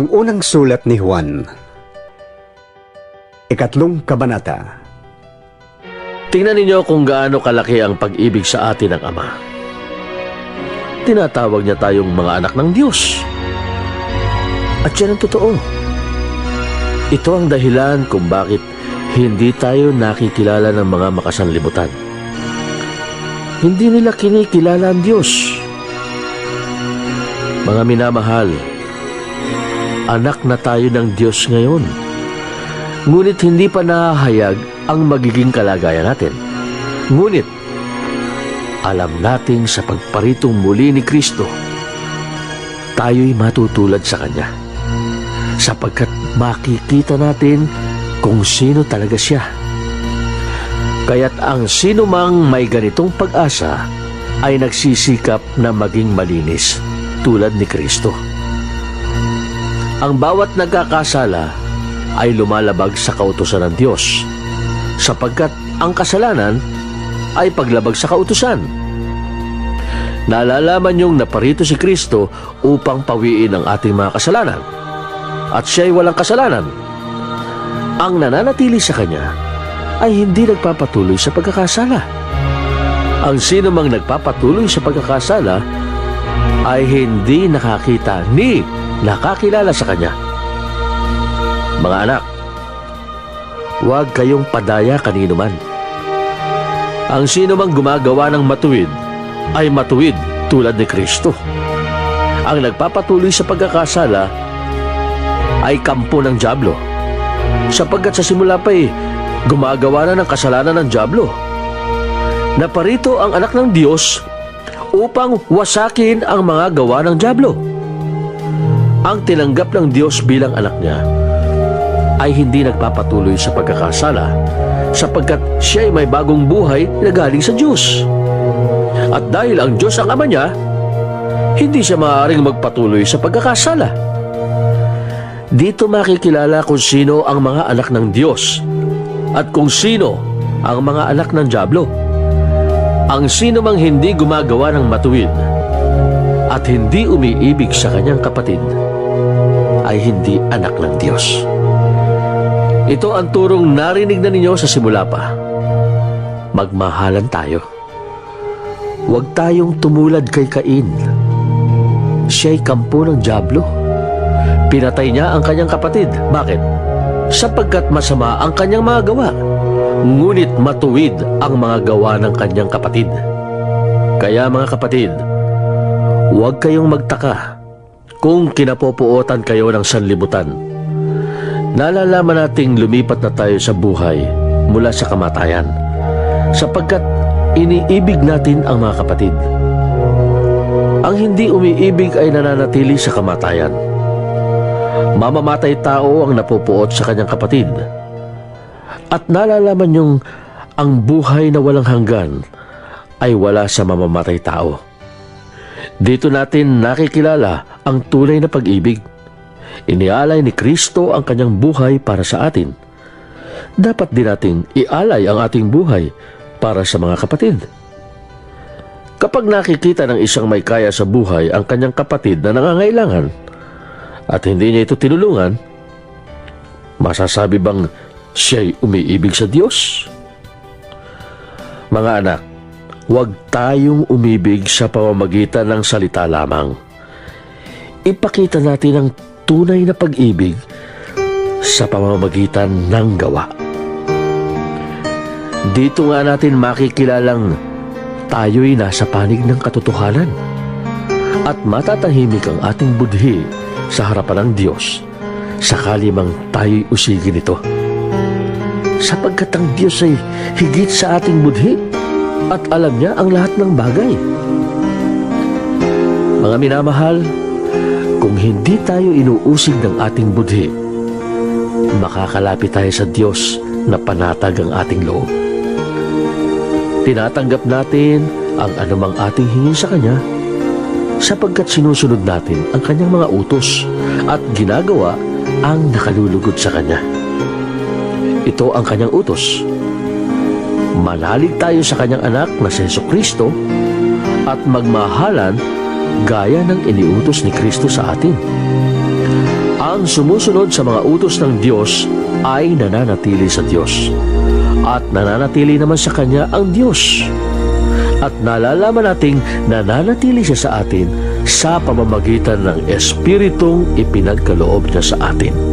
Ang unang sulat ni Juan, ikatlong kabanata, Tingnan ninyo kung gaano kalaki ang pag-ibig sa atin ng Ama. Tinatawag niya tayong mga anak ng Diyos. At yan ang totoo. Ito ang dahilan kung bakit hindi tayo nakikilala ng mga makasanlibutan. Hindi nila kinikilala ang Diyos. Mga minamahal, anak na tayo ng Diyos ngayon. Ngunit hindi pa nahahayag ang magiging kalagayan natin. Ngunit, alam nating sa pagparitong muli ni Kristo, tayo'y matutulad sa Kanya. Sapagkat makikita natin kung sino talaga siya. Kaya't ang sino mang may ganitong pag-asa ay nagsisikap na maging malinis tulad ni Kristo. Ang bawat nagkakasala ay lumalabag sa kautusan ng Diyos sapagkat ang kasalanan ay paglabag sa kautusan. Nalalaman niyong naparito si Kristo upang pawiin ang ating mga kasalanan at siya'y walang kasalanan. Ang nananatili sa Kanya ay hindi nagpapatuloy sa pagkakasala. Ang sino mang nagpapatuloy sa pagkakasala ay hindi nakakita ni nakakilala sa Kanya. Mga anak, huwag kayong padaya kanino man. Ang sino mang gumagawa ng matuwid ay matuwid tulad ni Kristo. Ang nagpapatuloy sa pagkakasala ay kampo ng Diablo. Sapagkat sa simula pa eh, gumagawa na ng kasalanan ng Diablo. Naparito ang anak ng Diyos upang wasakin ang mga gawa ng Diablo. Ang tinanggap ng Diyos bilang anak niya ay hindi nagpapatuloy sa pagkakasala sapagkat siya ay may bagong buhay na galing sa Diyos. At dahil ang Diyos ang ama niya, hindi siya maaaring magpatuloy sa pagkakasala. Dito makikilala kung sino ang mga anak ng Diyos at kung sino ang mga anak ng Diablo. Ang sino mang hindi gumagawa ng matuwid at hindi umiibig sa kanyang kapatid ay hindi anak ng Diyos. Ito ang turong narinig na ninyo sa simula pa. Magmahalan tayo. Huwag tayong tumulad kay Cain. Siya'y kampo ng Diablo. Pinatay niya ang kanyang kapatid. Bakit? Sapagkat masama ang kanyang mga gawa. Ngunit matuwid ang mga gawa ng kanyang kapatid. Kaya mga kapatid, huwag kayong magtaka kung kinapopuotan kayo ng sanlibutan. Nalalaman nating lumipat na tayo sa buhay mula sa kamatayan sapagkat iniibig natin ang mga kapatid. Ang hindi umiibig ay nananatili sa kamatayan. Mamamatay tao ang napupuot sa kanyang kapatid. At nalalaman niyong ang buhay na walang hanggan ay wala sa mamamatay tao. Dito natin nakikilala ang tunay na pag-ibig. Inialay ni Kristo ang kanyang buhay para sa atin. Dapat din nating ialay ang ating buhay para sa mga kapatid. Kapag nakikita ng isang may kaya sa buhay ang kanyang kapatid na nangangailangan at hindi niya ito tinulungan, masasabi bang siya'y umiibig sa Diyos? Mga anak, huwag tayong umibig sa pamamagitan ng salita lamang. Ipakita natin ang tunay na pag-ibig sa pamamagitan ng gawa. Dito nga natin makikilalang tayo'y nasa panig ng katotohanan at matatahimik ang ating budhi sa harapan ng Diyos sakali mang tayo'y usigin ito. Sapagkat ang Diyos ay higit sa ating budhi at alam niya ang lahat ng bagay. Mga minamahal, kung hindi tayo inuusig ng ating budhi, makakalapit tayo sa Diyos na panatag ang ating loob. Tinatanggap natin ang anumang ating hingin sa Kanya sapagkat sinusunod natin ang Kanyang mga utos at ginagawa ang nakalulugod sa Kanya. Ito ang Kanyang utos. Manalig tayo sa Kanyang anak na si Yeso Kristo at magmahalan gaya ng iniutos ni Kristo sa atin. Ang sumusunod sa mga utos ng Diyos ay nananatili sa Diyos. At nananatili naman sa Kanya ang Diyos. At nalalaman nating nananatili siya sa atin sa pamamagitan ng Espiritong ipinagkaloob niya sa atin.